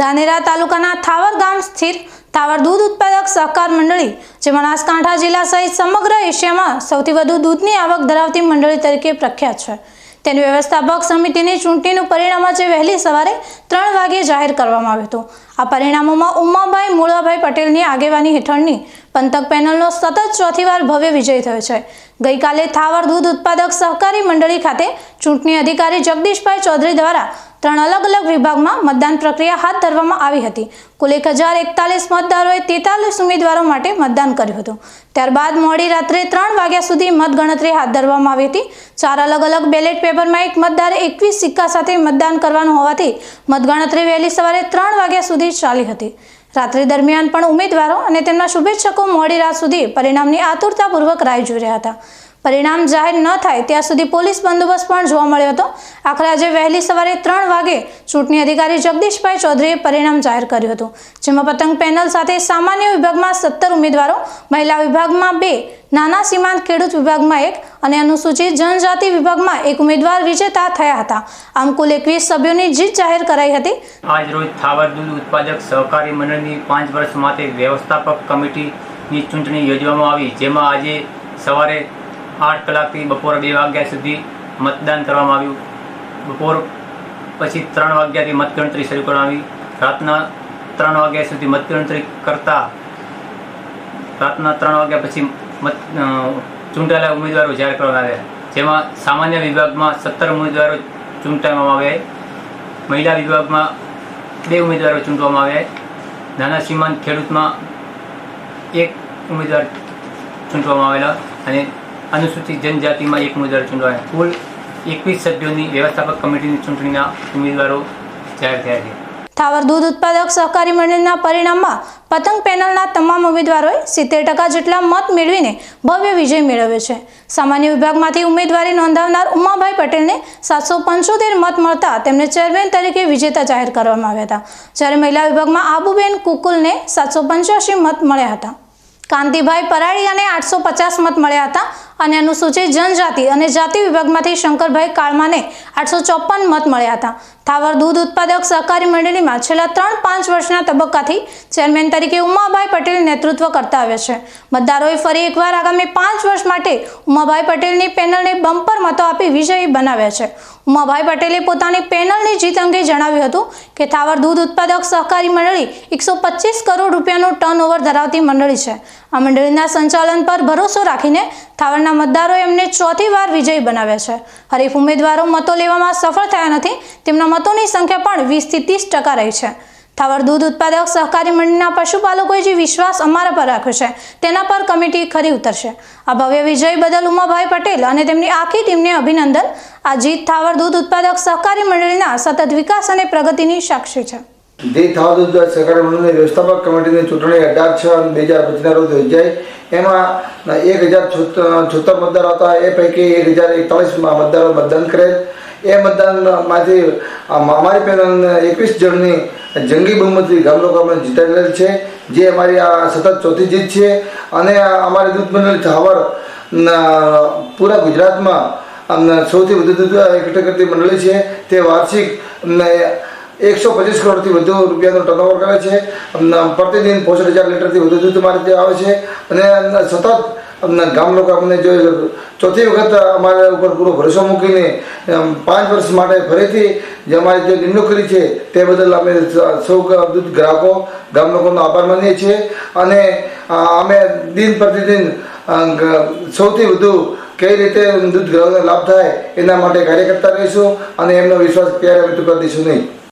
ધાનેરા તાલુકાના થાવર ગામ સ્થિત થાવર દૂધ ઉત્પાદક સહકાર મંડળી, જે બનાસકાંઠા જિલ્લા સહિત સમગ્ર એશિયામાં સૌથી વધુ દૂધની આવક ધરાવતી મંડળી તરીકે પ્રખ્યાત છે. તેની વ્યવસ્થાપક સમિતિની ચૂંટણીનું પરિણામ આજે વહેલી સવારે ત્રણ વાગ્યે જાહેર કરવામાં આવ્યું હતું. આ પરિણામોમાં ઉમાભાઈ મૂળાભાઈ પટેલની આગેવાની હેઠળની પંથક પેનલનો સતત ચોથી વાર ભવ્ય વિજય થયો છે. ગઈકાલે થાવર દૂધ ઉત્પાદક સહકારી મંડળી ખાતે ચૂંટણી અધિકારી જગદીશભાઈ ચૌધરી દ્વારા ત્રણ અલગ અલગ વિભાગમાં મતદાન પ્રક્રિયા હાથ ધરવામાં આવી હતી. કુલ એક હજાર એકતાલીસ મતદારોએ તેતાલીસ ઉમેદવારો માટે મતદાન કર્યું હતું. ત્યારબાદ મોડી રાત્રે ત્રણ વાગ્યા સુધી મતગણતરી હાથ ધરવામાં આવી હતી. ચાર અલગ અલગ બેલેટ પેપરમાં એક મતદારે એકવીસ સિક્કા સાથે મતદાન કરવાનું હોવાથી મતગણતરી વહેલી સવારે ત્રણ વાગ્યા સુધી ચાલી હતી. રાત્રિ દરમિયાન પણ ઉમેદવારો અને તેમના શુભેચ્છકો મોડી રાત સુધી પરિણામની આતુરતાપૂર્વક રાહ જોઈ રહ્યા હતા. પરિણામ જાહેર ન થાય ત્યાં સુધી પોલીસ બંદોબસ્ત પણ જોવા મળ્યો હતો. આખરે આજે વહેલી સવારે ત્રણ વાગે ચૂંટણી અધિકારી જગદીશભાઈ ચૌધરીએ પરિણામ જાહેર કર્યું હતું, જેમાં પતંગ પેનલ સાથે સામાન્ય વિભાગમાં સત્તર ઉમેદવારો, મહિલા વિભાગમાં બે, નાના સીમાંત ખેડૂત વિભાગમાં એક અને અનુસૂચિત જનજાતિ વિભાગમાં એક ઉમેદવાર વિજેતા થયા હતા. આમ કુલ એકવીસ સભ્યોની જીત જાહેર કરાઈ હતી. આજ રોજ થાવર દૂધ ઉત્પાદક સહકારી મંડળની પાંચ વર્ષ માટે વ્યવસ્થાપક કમિટીની ચૂંટણી યોજવામાં આવી, જેમાં આજે સવારે આઠ કલાકથી બપોર બે વાગ્યા સુધી મતદાન કરવામાં આવ્યું. બપોર પછી ત્રણ વાગ્યાથી મતગણતરી શરૂ કરવામાં આવી. રાતના ત્રણ વાગ્યા સુધી મતગણતરી કરતા રાતના ત્રણ વાગ્યા પછી મત ચૂંટાયેલા ઉમેદવારો જાહેર કરવામાં આવ્યા. જેમાં સામાન્ય વિભાગમાં સત્તર ઉમેદવારો ચૂંટવામાં આવ્યા. મહિલા વિભાગમાં બે ઉમેદવારો ચૂંટવામાં આવ્યા. નાના સીમાંત ખેડૂતમાં એક ઉમેદવાર ચૂંટવામાં આવેલા અને અનુસૂચિત જનજાતિમાં એક ઉમેદવાર ચૂંટવાયા કુલ એકવીસ સભ્યોની વ્યવસ્થાપક કમિટીની ચૂંટણીના ઉમેદવારો જાહેર થયા છે. થાવર દૂધ ઉત્પાદક સહકારી મંડળના પરિણામમાં પતંગ પેનલના તમામ ઉમેદવારોએ સિત્તેર ટકા જેટલા મત મેળવીને ભવ્ય વિજય મેળવ્યો છે. સામાન્ય વિભાગમાંથી ઉમેદવારી નોંધાવનાર ઉમાભાઈ પટેલને સાતસો પંચોતેર મત મળતા તેમને ચેરમેન તરીકે વિજેતા જાહેર કરવામાં આવ્યા હતા. જ્યારે મહિલા વિભાગમાં આબુબેન કુકુલને સાતસો પંચ્યાસી મત મળ્યા હતા. કાંતિભાઈ પરાળીયાને આઠસો પચાસ મત મળ્યા હતા. અને અનુસૂચિત જનજાતિ અને જાતિ વિભાગમાંથી શંકરભાઈ કાળમાને આઠસો મત મળ્યા હતા. થાવર દૂધ ઉત્પાદક સહકારી મંડળીમાં છેલ્લા ત્રણ પાંચ વર્ષના તબક્કાથી ચેરમેન તરીકે ઉમાભાઈ પટેલ નેતૃત્વ કરતા આવ્યા છે. મતદારોએ ફરી એકવાર આગામી પાંચ વર્ષ માટે ઉમાભાઈ પટેલની પેનલને બમ્પર મતો આપી વિજયી બનાવ્યા છે. ઉમાભાઈ પટેલે પોતાની પેનલની જીત અંગે જણાવ્યું હતું કે થાવર દૂધ ઉત્પાદક સહકારી મંડળી એકસો કરોડ રૂપિયાનું ટર્નઓવર ધરાવતી મંડળી છે. આ મંડળીના સંચાલન પર ભરોસો રાખીને થાવરના મતદારોએ એમને ચોથી વાર વિજયી બનાવ્યા છે. હરીફ ઉમેદવારો મતો લેવામાં સફળ થયા નથી. તેમના મતોની સંખ્યા પણ વીસથી ત્રીસ ટકા રહી છે. થાવર દૂધ ઉત્પાદક સહકારી મંડળના પશુપાલકોએ જે વિશ્વાસ અમારા પર રાખ્યો છે, તેના પર કમિટી ખરી ઉતરશે. આ ભવ્ય વિજય બદલ ઉમાભાઈ પટેલ અને તેમની આખી ટીમને અભિનંદન. આ જીત થાવર દૂધ ઉત્પાદક સહકારી મંડળીના સતત વિકાસ અને પ્રગતિની સાક્ષી છે. જે થવા દૂધ સહકારી મંડળની વ્યવસ્થાપક કમિટીની ચૂંટણી અઢાર છ અને બે હજાર પચીસના રોજ યોજાઈ એમાં એક હજાર છોતેર મતદારો હતા, એ પૈકી એક હજાર એકતાલીસ મતદારો મતદાન કરેલ. એ મતદાનમાંથી અમારી પેનલ એકવીસ જણની જંગી બહુમતી ગામ લોકોમાં જીતાડેલ છે, જે અમારી આ સતત ચોથી જીત છે. અને અમારી દૂધ મંડળ થાવર પૂરા ગુજરાતમાં સૌથી વધુ દૂધ એકઠા કરતી મંડળી છે. તે વાર્ષિક એકસો પચીસ કરોડથી વધુ રૂપિયાનું ટર્નઓવર કરે છે. પ્રતિદિન પોસઠ હજાર લીટરથી વધુ દૂધ અમારે ત્યાં આવે છે. અને સતત ગામ લોકો અમને જો, ચોથી વખત અમારા ઉપર પૂરો ભરોસો મૂકીને પાંચ વર્ષ માટે ફરીથી જે અમારી જે નિમણૂક કરી છે તે બદલ અમે સૌ દૂધ ગ્રાહકો ગામ લોકોનો આભાર માનીએ છીએ. અને અમે દિન પ્રતિદિન સૌથી વધુ કઈ રીતે દૂધ ગ્રાહકોને લાભ થાય એના માટે કાર્ય કરતા રહીશું. અને એમનો વિશ્વાસ ક્યારે ચૂકવા દઈશું નહીં.